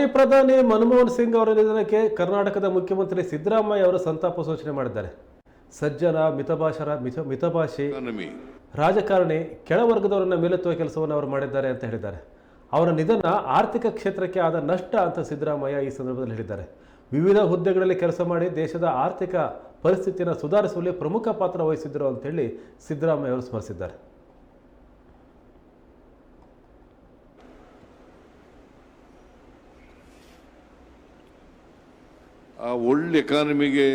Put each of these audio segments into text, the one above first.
ಮಾಜಿ ಪ್ರಧಾನಿ ಮನಮೋಹನ್ ಸಿಂಗ್ ಅವರ ನಿಧನಕ್ಕೆ ಕರ್ನಾಟಕದ ಮುಖ್ಯಮಂತ್ರಿ ಸಿದ್ದರಾಮಯ್ಯ ಅವರು ಸಂತಾಪ ಸೂಚನೆ ಮಾಡಿದ್ದಾರೆ. ಸಜ್ಜನ ಮಿತಭಾಷರ ಮಿತ ಮಿತಭಾಷಿ ರಾಜಕಾರಣಿ. ಕೆಳವರ್ಗದವರನ್ನ ಮೇಲೆತ್ತುವ ಕೆಲಸವನ್ನು ಅವರು ಮಾಡಿದ್ದಾರೆ ಅಂತ ಹೇಳಿದ್ದಾರೆ. ಅವರ ನಿಧನ ಆರ್ಥಿಕ ಕ್ಷೇತ್ರಕ್ಕೆ ಆದ ನಷ್ಟ ಅಂತ ಸಿದ್ದರಾಮಯ್ಯ ಈ ಸಂದರ್ಭದಲ್ಲಿ ಹೇಳಿದ್ದಾರೆ. ವಿವಿಧ ಹುದ್ದೆಗಳಲ್ಲಿ ಕೆಲಸ ಮಾಡಿ ದೇಶದ ಆರ್ಥಿಕ ಪರಿಸ್ಥಿತಿಯನ್ನು ಸುಧಾರಿಸುವಲ್ಲಿ ಪ್ರಮುಖ ಪಾತ್ರ ವಹಿಸಿದ್ದರು ಅಂತೇಳಿ ಸಿದ್ದರಾಮಯ್ಯ ಅವರು ಸ್ಮರಿಸಿದ್ದಾರೆ. ಆ ಒಳ್ಳೆ ಎಕಾನಮಿಗೆ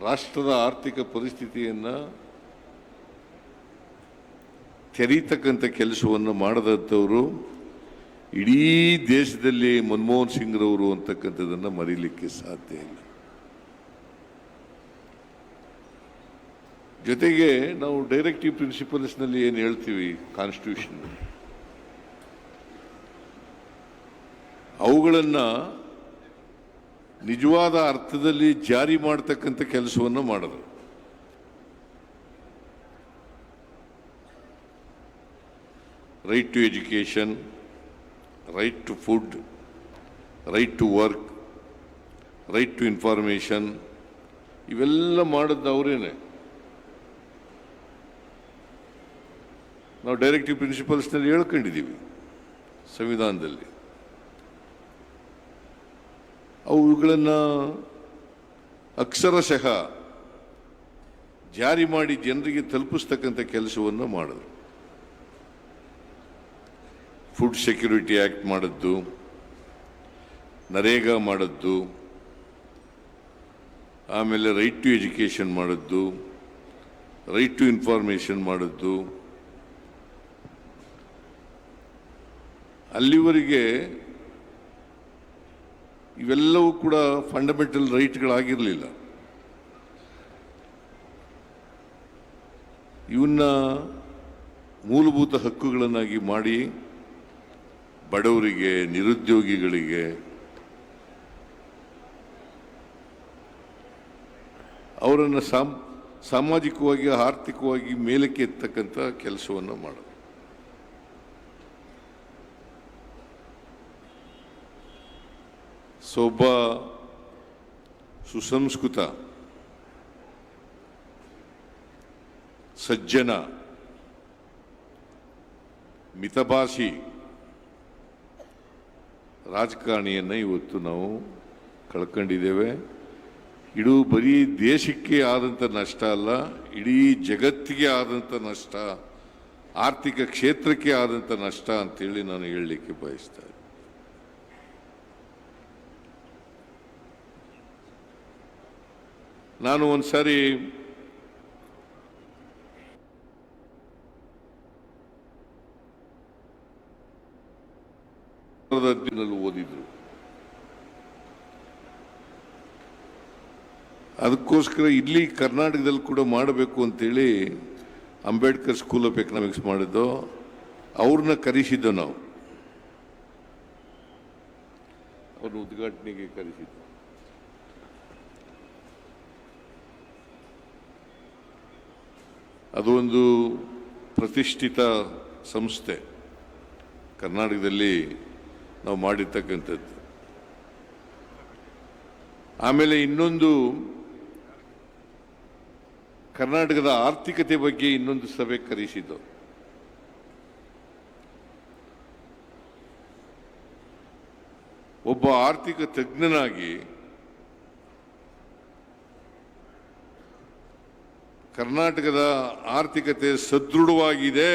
ರಾಷ್ಟ್ರದ ಆರ್ಥಿಕ ಪರಿಸ್ಥಿತಿಯನ್ನು ತೆರೀತಕ್ಕಂಥ ಕೆಲಸವನ್ನು ಮಾಡದಂಥವರು ಇಡೀ ದೇಶದಲ್ಲಿ ಮನಮೋಹನ್ ಸಿಂಗ್ರವರು ಅಂತಕ್ಕಂಥದ್ದನ್ನು ಮರೀಲಿಕ್ಕೆ ಸಾಧ್ಯ ಇಲ್ಲ. ಜೊತೆಗೆ ನಾವು ಡೈರೆಕ್ಟಿವ್ ಪ್ರಿನ್ಸಿಪಲ್ಸ್ನಲ್ಲಿ ಏನು ಹೇಳ್ತೀವಿ ಕಾನ್ಸ್ಟಿಟ್ಯೂಷನ್ ಅವುಗಳನ್ನು ನಿಜವಾದ ಅರ್ಥದಲ್ಲಿ ಜಾರಿ ಮಾಡತಕ್ಕಂಥ ಕೆಲಸವನ್ನು ಮಾಡಿದ್ರು. Right to education right to food right to work right to information ಇವೆಲ್ಲ ಮಾಡಿದ್ದು ಅವರೇನೆ. ನಾವು ಡೈರೆಕ್ಟಿವ್ ಪ್ರಿನ್ಸಿಪಲ್ಸ್ನಲ್ಲಿ ಹೇಳ್ಕೊಂಡಿದ್ದೀವಿ, ಸಂವಿಧಾನದಲ್ಲಿ. ಅವುಗಳನ್ನು ಅಕ್ಷರಶಃ ಜಾರಿ ಮಾಡಿ ಜನರಿಗೆ ತಲುಪಿಸ್ತಕ್ಕಂಥ ಕೆಲಸವನ್ನು ಮಾಡಿದ್ರು. ಫುಡ್ ಸೆಕ್ಯೂರಿಟಿ ಆ್ಯಕ್ಟ್ ಮಾಡಿದ್ದು, ನರೇಗಾ ಮಾಡಿದ್ದು, ಆಮೇಲೆ ರೈಟ್ ಟು ಎಜುಕೇಷನ್ ಮಾಡಿದ್ದು ರೈಟ್ ಟು ಇನ್ಫಾರ್ಮೇಷನ್ ಮಾಡಿದ್ದು. ಅಲ್ಲಿವರೆಗೆ ಇವೆಲ್ಲವೂ ಕೂಡ ಫಂಡಮೆಂಟಲ್ ರೈಟ್ಗಳಾಗಿರಲಿಲ್ಲ ಇವನ್ನ ಮೂಲಭೂತ ಹಕ್ಕುಗಳನ್ನಾಗಿ ಮಾಡಿ ಬಡವರಿಗೆ, ನಿರುದ್ಯೋಗಿಗಳಿಗೆ, ಅವರನ್ನು ಸಾಮ್, ಸಾಮಾಜಿಕವಾಗಿ, ಆರ್ಥಿಕವಾಗಿ ಮೇಲಕ್ಕೆ ಎತ್ತಕ್ಕಂಥ ಕೆಲಸವನ್ನು ಮಾಡೋದು. ಸೊ ಸುಸಂಸ್ಕೃತ ಸಜ್ಜನ ಮಿತಭಾಷಿ ರಾಜಕಾರಣಿಯನ್ನು ಇವತ್ತು ನಾವು ಕಳ್ಕೊಂಡಿದ್ದೇವೆ. ಇಡೂ ಬರೀ ದೇಶಕ್ಕೆ ಆದಂಥ ನಷ್ಟ ಅಲ್ಲ, ಇಡೀ ಜಗತ್ತಿಗೆ ಆದಂಥ ನಷ್ಟ, ಆರ್ಥಿಕ ಕ್ಷೇತ್ರಕ್ಕೆ ಆದಂಥ ನಷ್ಟ ಅಂತೇಳಿ ನಾನು ಹೇಳಲಿಕ್ಕೆ ಬಯಸ್ತಾ ನಾನು ಒಂದು ಸಾರಿ ಓದಿದ್ರು. ಅದಕ್ಕೋಸ್ಕರ ಇಲ್ಲಿ ಕರ್ನಾಟಕದಲ್ಲಿ ಕೂಡ ಮಾಡಬೇಕು ಅಂತೇಳಿ ಅಂಬೇಡ್ಕರ್ ಸ್ಕೂಲ್ ಆಫ್ ಎಕನಾಮಿಕ್ಸ್ ಮಾಡಿದ್ದು. ಅವ್ರನ್ನ ಕರೆಸಿದ್ದು ನಾವು. ಅವ್ರನ್ನ ಉದ್ಘಾಟನೆಗೆ ಕರೆಸಿದ್ದು. ಅದು ಒಂದು ಪ್ರತಿಷ್ಠಿತ ಸಂಸ್ಥೆ. ಕರ್ನಾಟಕದಲ್ಲಿ ನಾವು ಮಾಡಿರ್ತಕ್ಕಂಥದ್ದು. ಆಮೇಲೆ ಇನ್ನೊಂದು, ಕರ್ನಾಟಕದ ಆರ್ಥಿಕತೆ ಬಗ್ಗೆ ಇನ್ನೊಂದು ಸಭೆ ಕರೆಸಿದ್ದು. ಒಬ್ಬ ಆರ್ಥಿಕ ತಜ್ಞನಾಗಿ ಕರ್ನಾಟಕದ ಆರ್ಥಿಕತೆ ಸದೃಢವಾಗಿದೆ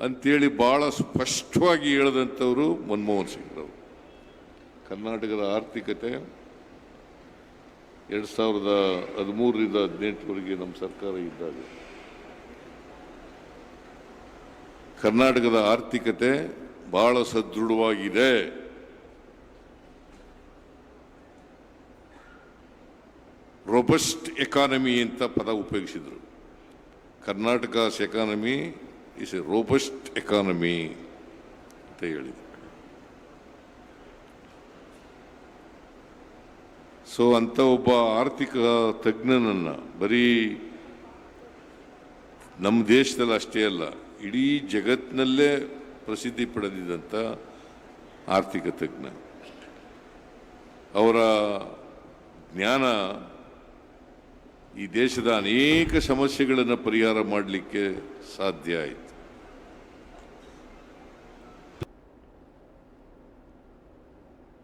ಅಂತೇಳಿ ಬಹಳ ಸ್ಪಷ್ಟವಾಗಿ ಹೇಳಿದಂಥವರು ಮನಮೋಹನ್ ಸಿಂಗ್ರವರು. ಕರ್ನಾಟಕದ ಆರ್ಥಿಕತೆ ಎರಡು ಸಾವಿರದ ಹದಿಮೂರರಿಂದ ಹದಿನೆಂಟರವರೆಗೆ ನಮ್ಮ ಸರ್ಕಾರ ಇದ್ದಾಗ ಕರ್ನಾಟಕದ ಆರ್ಥಿಕತೆ ಬಹಳ ಸದೃಢವಾಗಿದೆ. ರೊಬಸ್ಟ್ ಎಕಾನಮಿ ಅಂತ ಪದ ಉಪಯೋಗಿಸಿದರು? Karnataka's economy is a robust economy ಅಂತ ಹೇಳಿದರು. ಸೊ ಅಂಥ ಒಬ್ಬ ಆರ್ಥಿಕ ತಜ್ಞನನ್ನು ಬರೀ ನಮ್ಮ ದೇಶದಲ್ಲಿ ಅಷ್ಟೇ ಅಲ್ಲ, ಇಡೀ ಜಗತ್ತಿನಲ್ಲೇ ಪ್ರಸಿದ್ಧಿ ಪಡೆದಿದ್ದಂಥ ಆರ್ಥಿಕ ತಜ್ಞ. ಅವರ ಜ್ಞಾನ ಈ ದೇಶದ ಅನೇಕ ಸಮಸ್ಯೆಗಳನ್ನು ಪರಿಹಾರ ಮಾಡಲಿಕ್ಕೆ ಸಾಧ್ಯ ಆಯಿತು.